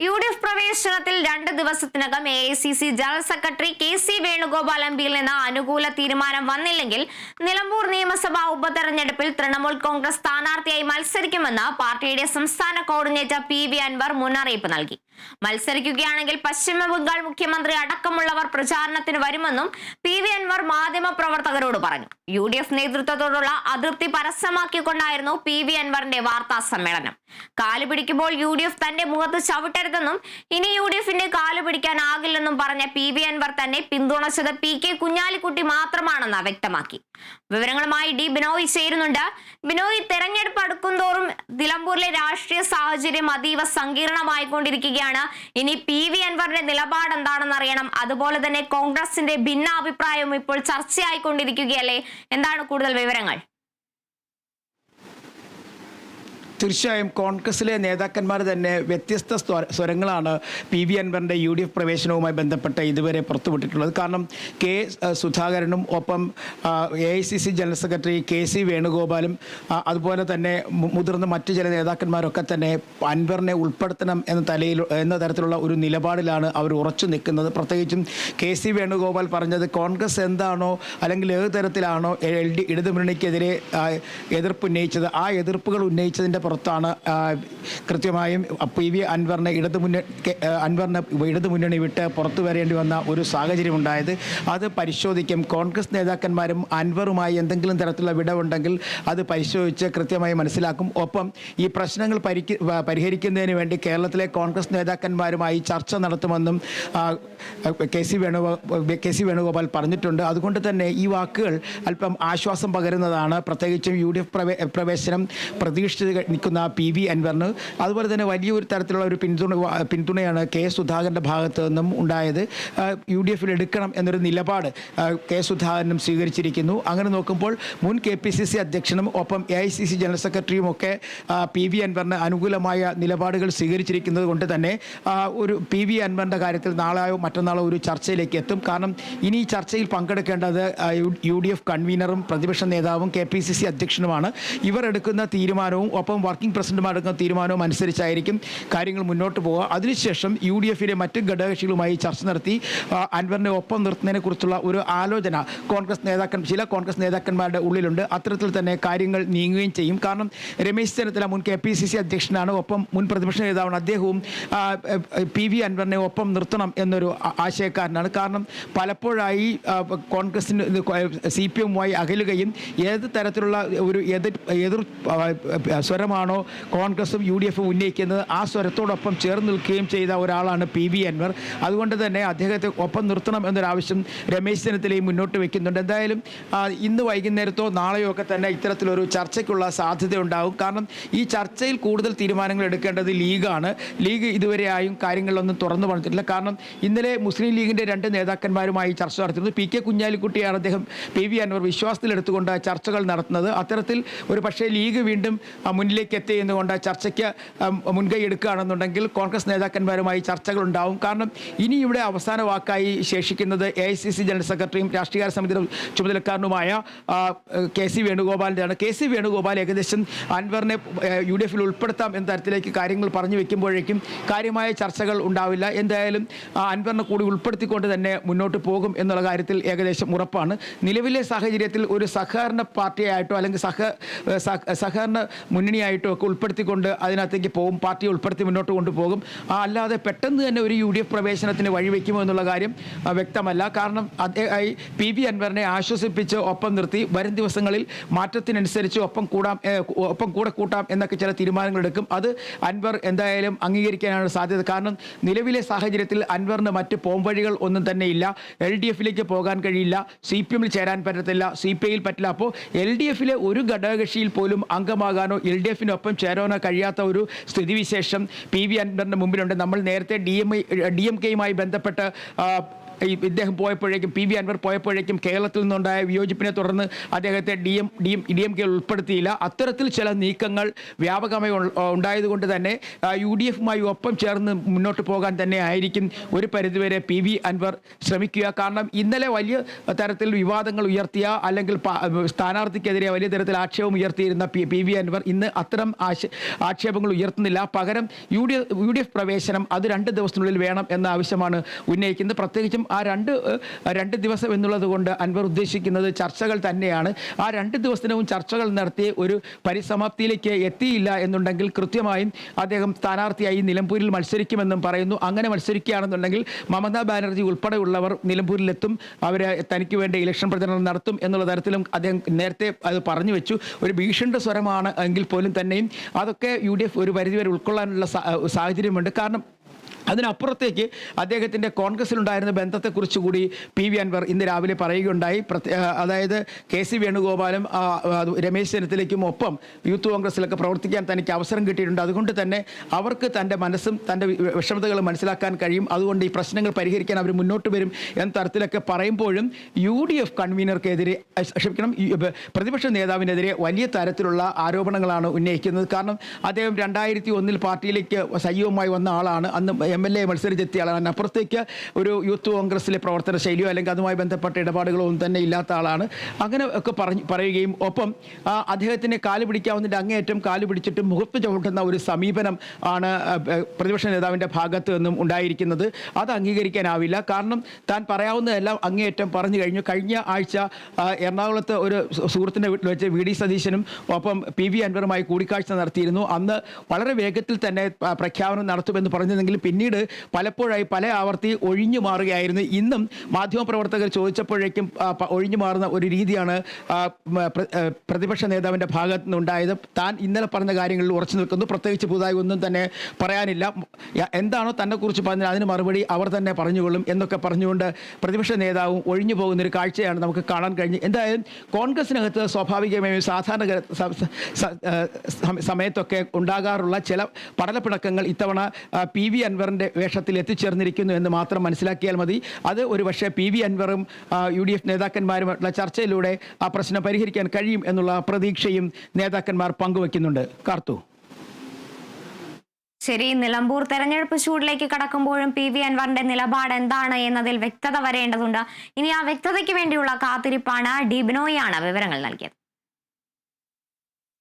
U D F പ്രവേശനത്തിൽ രണ്ട് ദിവസത്തിനകം A I C C general secretary K C Venugopal M പിയിൽ നിന്ന് അനുകൂല തീരുമാനം വന്നില്ലെങ്കിൽ നിലമ്പൂർ നിയമസഭാ ഉപതെരഞ്ഞെടുപ്പിൽ തൃണമൂൽ കോൺഗ്രസ് സ്ഥാനാർത്ഥിയായി മത്സരിക്കുമെന്ന് പാർട്ടിയുടെ സംസ്ഥാന കോർഡിനേറ്റർ പി വി അൻവർ മുന്നറിയിപ്പ് നൽകി. മത്സരിക്കുകയാണെങ്കിൽ പശ്ചിമ ബംഗാൾ മുഖ്യമന്ത്രി അടക്കമുള്ളവർ പ്രചാരണത്തിന് വരുമെന്നും പി വി അൻവർ മാധ്യമ പ്രവർത്തകരോട് പറഞ്ഞു. യു ഡി എഫ് നേതൃത്വത്തോടുള്ള അതൃപ്തി പരസ്യമാക്കിക്കൊണ്ടായിരുന്നു പി വി അൻവറിന്റെ വാർത്താ സമ്മേളനം. കാൽ പിടിക്കുമ്പോൾ യു ഡി എഫ് തന്റെ മുഖത്ത് ചവിട്ടരുതെന്നും ഇനി യു ഡി എഫിന്റെ കാൽ പിടിക്കാനാകില്ലെന്നും പറഞ്ഞ പി വി അൻവർ തന്നെ പിന്തുണച്ചത് പി കെ കുഞ്ഞാലിക്കുട്ടി മാത്രമാണെന്ന് വ്യക്തമാക്കി. വിവരങ്ങളുമായി ഡി ബിനോയ് ചേരുന്നുണ്ട്. ബിനോയ് തെരഞ്ഞെടുപ്പ് അടുക്കുംതോറും നിലമ്പൂരിലെ രാഷ്ട്രീയ സാഹചര്യം അതീവ സങ്കീർണമായിക്കൊണ്ടിരിക്കുകയാണ്. ഇനി പി വി അൻവറിന്റെ നിലപാട് എന്താണെന്ന് അറിയണം. അതുപോലെ തന്നെ കോൺഗ്രസിന്റെ ഭിന്നാഭിപ്രായവും ഇപ്പോൾ ചർച്ചയായിക്കൊണ്ടിരിക്കുകയല്ലേ? എന്താണ് കൂടുതൽ വിവരങ്ങൾ? തീർച്ചയായും കോൺഗ്രസിലെ നേതാക്കന്മാർ തന്നെ വ്യത്യസ്ത സ്വരങ്ങളാണ് പി വി അൻവറിന്റെ യു ഡി എഫ് പ്രവേശനവുമായി ബന്ധപ്പെട്ട് ഇതുവരെ പുറത്തുവിട്ടിട്ടുള്ളത്. കാരണം കെ സുധാകരനും ഒപ്പം A I C C general secretary K C വേണുഗോപാലും അതുപോലെ തന്നെ മുതിർന്ന മറ്റ് ചില നേതാക്കന്മാരൊക്കെ തന്നെ അൻവറിനെ ഉൾപ്പെടുത്തണം എന്ന തലയിൽ എന്ന തരത്തിലുള്ള ഒരു നിലപാടിലാണ് അവർ ഉറച്ചു നിൽക്കുന്നത്. പ്രത്യേകിച്ചും കെ സി വേണുഗോപാൽ പറഞ്ഞത് കോൺഗ്രസ് എന്താണോ അല്ലെങ്കിൽ ഏത് തരത്തിലാണോ എൽ ഡി ഇടതുമുന്നണിക്കെതിരെ എതിർപ്പ് ഉന്നയിച്ചത് ആ എതിർപ്പുകൾ ഉന്നയിച്ചതിന്റെ പുറത്താണ് കൃത്യമായും പി വി അൻവറിനെ ഇടതു മുന്നണി അൻവറിനെ ഇടതു മുന്നണി വിട്ട് പുറത്തു വരേണ്ടി വന്ന ഒരു സാഹചര്യം ഉണ്ടായത്. അത് പരിശോധിക്കും. കോൺഗ്രസ് നേതാക്കന്മാരും അൻവറുമായി എന്തെങ്കിലും തരത്തിലുള്ള വിടവുണ്ടെങ്കിൽ അത് പരിശോധിച്ച് കൃത്യമായി മനസ്സിലാക്കും. ഒപ്പം ഈ പ്രശ്നങ്ങൾ പരിഹരിക്കുന്നതിന് വേണ്ടി കേരളത്തിലെ കോൺഗ്രസ് നേതാക്കന്മാരുമായി ചർച്ച നടത്തുമെന്നും K C Venugopal K C Venugopal പറഞ്ഞിട്ടുണ്ട്. അതുകൊണ്ട് തന്നെ ഈ വാക്കുകൾ അല്പം ആശ്വാസം പകരുന്നതാണ്. പ്രത്യേകിച്ചും യു ഡി എഫ് പ്രവേ പ്രവേശനം പ്രതീക്ഷിച്ച് നിൽക്കുന്ന പി വി അൻവറിന്. അതുപോലെ തന്നെ വലിയൊരു തരത്തിലുള്ള ഒരു പിന്തുണ പിന്തുണയാണ് കെ സുധാകരന്റെ ഭാഗത്തു നിന്നും ഉണ്ടായത്. യു ഡി എഫിൽ എടുക്കണം എന്നൊരു നിലപാട് കെ സുധാകരനും സ്വീകരിച്ചിരിക്കുന്നു. അങ്ങനെ നോക്കുമ്പോൾ മുൻ കെ പി സി സി അധ്യക്ഷനും ഒപ്പം A I C C general സെക്രട്ടറിയും ഒക്കെ പി വി അൻവറിന് അനുകൂലമായ നിലപാടുകൾ സ്വീകരിച്ചിരിക്കുന്നത് കൊണ്ട് തന്നെ ഒരു പി വി അൻവറിന്റെ കാര്യത്തിൽ നാളെയോ മറ്റന്നാളോ ഒരു ചർച്ചയിലേക്ക് എത്തും. കാരണം ഇനി ഈ ചർച്ചയിൽ പങ്കെടുക്കേണ്ടത് യു ഡി എഫ് കൺവീനറും പ്രതിപക്ഷ നേതാവും കെ പി സി സി അധ്യക്ഷനുമാണ്. ഇവർ എടുക്കുന്ന തീരുമാനവും ഒപ്പം വർക്കിംഗ് പ്രസിഡന്റുമാർ എടുക്കുന്ന തീരുമാനവും അനുസരിച്ചായിരിക്കും കാര്യങ്ങൾ മുന്നോട്ട് പോവുക. അതിനുശേഷം യു ഡി എഫിലെ മറ്റ് ഘടകകക്ഷികളുമായി ചർച്ച നടത്തി അൻവറിനെ ഒപ്പം നിർത്തുന്നതിനെ കുറിച്ചുള്ള ഒരു ആലോചന കോൺഗ്രസ് നേതാക്കൻ ചില കോൺഗ്രസ് നേതാക്കന്മാരുടെ ഉള്ളിലുണ്ട്. അത്തരത്തിൽ തന്നെ കാര്യങ്ങൾ നീങ്ങുകയും ചെയ്യും. കാരണം രമേശ് ചെന്നിത്തല മുൻ കെ പി സി സി അധ്യക്ഷനാണ്. ഒപ്പം മുൻ പ്രതിപക്ഷ നേതാവാണ്. അദ്ദേഹവും പി വി അൻവറിനെ ഒപ്പം നിർത്തണം എന്നൊരു ആശയക്കാരനാണ്. കാരണം പലപ്പോഴായി കോൺഗ്രസിന് സി പി എമ്മുമായി അകലുകയും ഏത് തരത്തിലുള്ള ഒരു എതിർ എതിർ ആ, സ്വരമാണോ കോൺഗ്രസും യു ഡി എഫും ഉന്നയിക്കുന്നത്? ആ സ്വരത്തോടൊപ്പം ചേർന്ന് നിൽക്കുകയും ചെയ്ത ഒരാളാണ് പി വി അൻവർ. അതുകൊണ്ട് തന്നെ അദ്ദേഹത്തെ ഒപ്പം നിർത്തണം എന്നൊരാവശ്യം രമേശ് ചെന്നിത്തലയും മുന്നോട്ട് വെക്കുന്നുണ്ട്. എന്തായാലും ഇന്ന് വൈകുന്നേരത്തോ നാളെയോ ഒക്കെ തന്നെ ഇത്തരത്തിലൊരു ചർച്ചയ്ക്കുള്ള സാധ്യതയുണ്ടാകും കാരണം ഈ ചർച്ചയിൽ കൂടുതൽ തീരുമാനങ്ങൾ എടുക്കേണ്ടത് ലീഗാണ്. ലീഗ് ഇതുവരെയായും കാര്യങ്ങളിലൊന്നും തുറന്നു പറഞ്ഞിട്ടില്ല. കാരണം ഇന്നലെ മുസ്ലിം ലീഗിന്റെ രണ്ട് നേതാക്കന്മാരുമായി ചർച്ച നടത്തിയിരുന്നു. പി കെ കുഞ്ഞാലിക്കുട്ടിയാണ് അദ്ദേഹം പി വി അൻവർ വിശ്വാസത്തിലെടുത്തുകൊണ്ട് ചർച്ചകൾ നടത്തുന്നത്. അത്തരത്തിൽ ഒരു പക്ഷേ ലീഗ് വീണ്ടും ആ, മുന്നിലേക്ക് എത്തിയെന്നുകൊണ്ട് ചർച്ചയ്ക്ക് മുൻകൈ എടുക്കുകയാണെന്നുണ്ടെങ്കിൽ കോൺഗ്രസ് നേതാക്കന്മാരുമായി ചർച്ചകൾ ഉണ്ടാവും കാരണം ഇനി ഇവിടെ അവസാന വാക്കായി ശേഷിക്കുന്നത് എ ജനറൽ സെക്രട്ടറിയും രാഷ്ട്രീയ സമിതിയുടെ ചുമതലക്കാരനുമായ കെ സി വേണുഗോപാലിന്റെയാണ്. കെ സി വേണുഗോപാൽ ഏകദേശം അൻവറിനെ യു ഡി എഫിൽ ഉൾപ്പെടുത്താം എന്ന തരത്തിലേക്ക് കാര്യങ്ങൾ പറഞ്ഞു വെക്കുമ്പോഴേക്കും കാര്യമായ ചർച്ചകൾ ഉണ്ടാവില്ല. എന്തായാലും അൻവറിനെ കൂടി ഉൾപ്പെടുത്തിക്കൊണ്ട് തന്നെ മുന്നോട്ട് പോകും എന്നുള്ള കാര്യത്തിൽ ഏകദേശം ഉറപ്പാണ്. നിലവിലെ സാഹചര്യത്തിൽ ഒരു സഹകരണ പാർട്ടിയായിട്ടോ അല്ലെങ്കിൽ സഹ- സഹകരണ മുന്നണിയായിട്ടോ ഒക്കെ ഉൾപ്പെടുത്തിക്കൊണ്ട് അതിനകത്തേക്ക് പോകും. പാർട്ടിയെ ഉൾപ്പെടുത്തി മുന്നോട്ട് കൊണ്ടുപോകും. അല്ലാതെ പെട്ടെന്ന് തന്നെ ഒരു യു ഡി എഫ് പ്രവേശനത്തിന് വഴിവെക്കുമോ എന്നുള്ള കാര്യം വ്യക്തമല്ല. കാരണം പി വി അൻവറിനെ ആശ്വസിപ്പിച്ച് ഒപ്പം നിർത്തി വരും ദിവസങ്ങളിൽ മാറ്റത്തിനനുസരിച്ച് ഒപ്പം കൂടാം ഒപ്പം കൂടെ കൂട്ടാം എന്നൊക്കെ ചില തീരുമാനങ്ങൾ എടുക്കും. അത് അൻവർ എന്തായാലും അംഗീകരിക്കാനാണ് സാധ്യത. കാരണം നിലവിലെ സാഹചര്യത്തിൽ അൻവറിന് മറ്റ് പോംവഴികൾ ഒന്നും തന്നെ ഇല്ല. എൽ ഡി എഫിലേക്ക് പോകാൻ കഴിയില്ല. സി പി എമ്മിൽ ചേരാൻ പറ്റത്തില്ല. സി പി ഐയിൽ പറ്റില്ല. അപ്പോൾ എൽ ഡി എഫിലെ ഒരു ഘടകകക്ഷിയിൽ പോലും അംഗമാകാനോ എൽ ഡി എഫിനൊപ്പം ചേരാനോ കഴിയാത്ത ഒരു സ്ഥിതിവിശേഷം പി വി അൻവറിന്റെ മുമ്പിലുണ്ട്. നമ്മൾ നേരത്തെ ഡി എം ഡി എം കെയുമായി ബന്ധപ്പെട്ട് ഇദ്ദേഹം പോയപ്പോഴേക്കും പി വി അൻവർ പോയപ്പോഴേക്കും കേരളത്തിൽ നിന്നുണ്ടായ വിയോജിപ്പിനെ തുടർന്ന് അദ്ദേഹത്തെ D M D M D M K ഉൾപ്പെടുത്തിയില്ല. അത്തരത്തിൽ ചില നീക്കങ്ങൾ വ്യാപകമായി ഉണ്ടായതുകൊണ്ട് തന്നെ യു ഡി എഫുമായി ഒപ്പം ചേർന്ന് മുന്നോട്ട് പോകാൻ തന്നെ ആയിരിക്കും ഒരു പരിധിവരെ പി വി അൻവർ ശ്രമിക്കുക. കാരണം ഇന്നലെ വലിയ തരത്തിൽ വിവാദങ്ങൾ ഉയർത്തിയ അല്ലെങ്കിൽ സ്ഥാനാർത്ഥിക്കെതിരെ വലിയ തരത്തിൽ ആക്ഷേപം ഉയർത്തിയിരുന്ന പി പി വി അൻവർ ഇന്ന് അത്തരം ആക്ഷേപങ്ങൾ ഉയർത്തുന്നില്ല. പകരം U D U D F പ്രവേശനം അത് രണ്ട് ദിവസത്തിനുള്ളിൽ വേണം എന്ന ആവശ്യമാണ് ഉന്നയിക്കുന്നത്. പ്രത്യേകിച്ചും ആ രണ്ട് രണ്ട് ദിവസം എന്നുള്ളത് കൊണ്ട് അൻവർ ഉദ്ദേശിക്കുന്നത് ചർച്ചകൾ തന്നെയാണ്. ആ രണ്ട് ദിവസത്തിനവും ചർച്ചകൾ നടത്തി ഒരു പരിസമാപ്തിയിലേക്ക് എത്തിയില്ല എന്നുണ്ടെങ്കിൽ കൃത്യമായും അദ്ദേഹം സ്ഥാനാർത്ഥിയായി നിലമ്പൂരിൽ മത്സരിക്കുമെന്നും പറയുന്നു. അങ്ങനെ മത്സരിക്കുകയാണെന്നുണ്ടെങ്കിൽ മമതാ ബാനർജി ഉൾപ്പെടെയുള്ളവർ നിലമ്പൂരിലെത്തും. അവരെ തനിക്ക് വേണ്ടി ഇലക്ഷൻ പ്രചരണം നടത്തും എന്നുള്ള തരത്തിലും അദ്ദേഹം നേരത്തെ അത് പറഞ്ഞു വെച്ചു. ഒരു ഭീഷണിയുടെ സ്വരമാണ് എങ്കിൽ പോലും തന്നെയും അതൊക്കെ യു ഒരു പരിധിവരെ ഉൾക്കൊള്ളാനുള്ള സാഹചര്യമുണ്ട്. കാരണം അതിനപ്പുറത്തേക്ക് അദ്ദേഹത്തിന്റെ കോൺഗ്രസിലുണ്ടായിരുന്ന ബന്ധത്തെക്കുറിച്ച് കൂടി പി വി അൻവർ ഇന്ന് രാവിലെ പറയുകയുണ്ടായി. അതായത് കെ സി വേണുഗോപാലും രമേശ് ചെന്നിത്തലയ്ക്കും ഒപ്പം യൂത്ത് കോൺഗ്രസിലൊക്കെ പ്രവർത്തിക്കാൻ തനിക്ക് അവസരം കിട്ടിയിട്ടുണ്ട്. അതുകൊണ്ട് തന്നെ അവർക്ക് തന്റെ മനസ്സും തന്റെ വിഷമതകളും മനസ്സിലാക്കാൻ കഴിയും. അതുകൊണ്ട് ഈ പ്രശ്നങ്ങൾ പരിഹരിക്കാൻ അവർ മുന്നോട്ട് വരും എന്ന തരത്തിലൊക്കെ പറയുമ്പോഴും യു ഡി എഫ് കൺവീനർക്കെതിരെ ക്ഷമിക്കണം പ്രതിപക്ഷ നേതാവിനെതിരെ വലിയ തരത്തിലുള്ള ആരോപണങ്ങളാണ് ഉന്നയിക്കുന്നത്. കാരണം അദ്ദേഹം രണ്ടായിരത്തി ഒന്നിൽ പാർട്ടിയിലേക്ക് സജീവമായി വന്ന ആളാണ്. അന്ന് എം എൽ എ മത്സരിച്ചെത്തിയ ആളാണ്. അപ്പുറത്തേക്ക് ഒരു യൂത്ത് കോൺഗ്രസിലെ പ്രവർത്തന ശൈലിയോ അല്ലെങ്കിൽ അതുമായി ബന്ധപ്പെട്ട ഇടപാടുകളോ ഒന്നും തന്നെ ഇല്ലാത്ത ആളാണ്. അങ്ങനെ ഒക്കെ പറയുകയും ഒപ്പം അദ്ദേഹത്തിന്റെ കാൽ പിടിക്കാവുന്നതിന്റെ അങ്ങേയറ്റം കാൽ പിടിച്ചിട്ട് മുഖത്ത് ചവിട്ടുന്ന ഒരു സമീപനം ആണ് പ്രതിപക്ഷ നേതാവിന്റെ ഭാഗത്തു നിന്നും ഉണ്ടായിരിക്കുന്നത്. അത് അംഗീകരിക്കാനാവില്ല. കാരണം താൻ പറയാവുന്നതെല്ലാം അങ്ങേയറ്റം പറഞ്ഞു കഴിഞ്ഞു. കഴിഞ്ഞ ആഴ്ച എറണാകുളത്ത് ഒരു സുഹൃത്തിന്റെ വീട്ടിൽ വെച്ച് വി ഡി സതീശനും ഒപ്പം പി വി അൻവറുമായി കൂടിക്കാഴ്ച നടത്തിയിരുന്നു. അന്ന് വളരെ വേഗത്തിൽ തന്നെ പ്രഖ്യാപനം നടത്തുമെന്ന് പറഞ്ഞതെങ്കിലും പിന്നീട് പലപ്പോഴായി പല ആവർത്തി ഒഴിഞ്ഞു മാറുകയായിരുന്നു. ഇന്നും മാധ്യമപ്രവർത്തകർ ചോദിച്ചപ്പോഴേക്കും ഒഴിഞ്ഞു മാറുന്ന ഒരു രീതിയാണ് പ്രതിപക്ഷ നേതാവിന്റെ ഭാഗത്തു നിന്നുണ്ടായത്. താൻ ഇന്നലെ പറഞ്ഞ കാര്യങ്ങളിൽ ഉറച്ചു നിൽക്കുന്നു. പ്രത്യേകിച്ച് പുതുതായി ഒന്നും തന്നെ പറയാനില്ല. എന്താണോ തന്നെക്കുറിച്ച് പറഞ്ഞാൽ അതിന് മറുപടി അവർ തന്നെ പറഞ്ഞുകൊള്ളും എന്നൊക്കെ പറഞ്ഞുകൊണ്ട് പ്രതിപക്ഷ നേതാവും ഒഴിഞ്ഞു പോകുന്ന ഒരു കാഴ്ചയാണ് നമുക്ക് കാണാൻ കഴിഞ്ഞത് എന്തായാലും കോൺഗ്രസിനകത്ത് സ്വാഭാവികമായും സാധാരണ സമയത്തൊക്കെ ഉണ്ടാകാറുള്ള ചില പടലപ്പിണക്കങ്ങൾ ഇത്തവണ പി വി അൻവറിന്റെ വേഷത്തിൽ എത്തിച്ചേർന്നിരിക്കുന്നു എന്ന് മാത്രം മനസ്സിലാക്കിയാൽ മതി. അത് ഒരു പക്ഷേ പി വി അൻവറും യു ഡി എഫ് നേതാക്കന്മാരുമായിട്ടുള്ള ചർച്ചയിലൂടെ ആ പ്രശ്നം പരിഹരിക്കാൻ കഴിയും എന്നുള്ള പ്രതീക്ഷയും നേതാക്കന്മാർ പങ്കുവെക്കുന്നുണ്ട്. കാർത്തു. ശരി നിലമ്പൂർ തെരഞ്ഞെടുപ്പ് ചൂടിലേക്ക് കടക്കുമ്പോഴും പി വി അൻവറിന്റെ നിലപാട് എന്താണ് എന്നതിൽ വ്യക്തത വരേണ്ടതുണ്ട്. ഇനി ആ വ്യക്തതയ്ക്ക് വേണ്ടിയുള്ള കാത്തിരിപ്പാണ് ഡിബിനോയാണ് വിവരങ്ങൾ നൽകിയത്.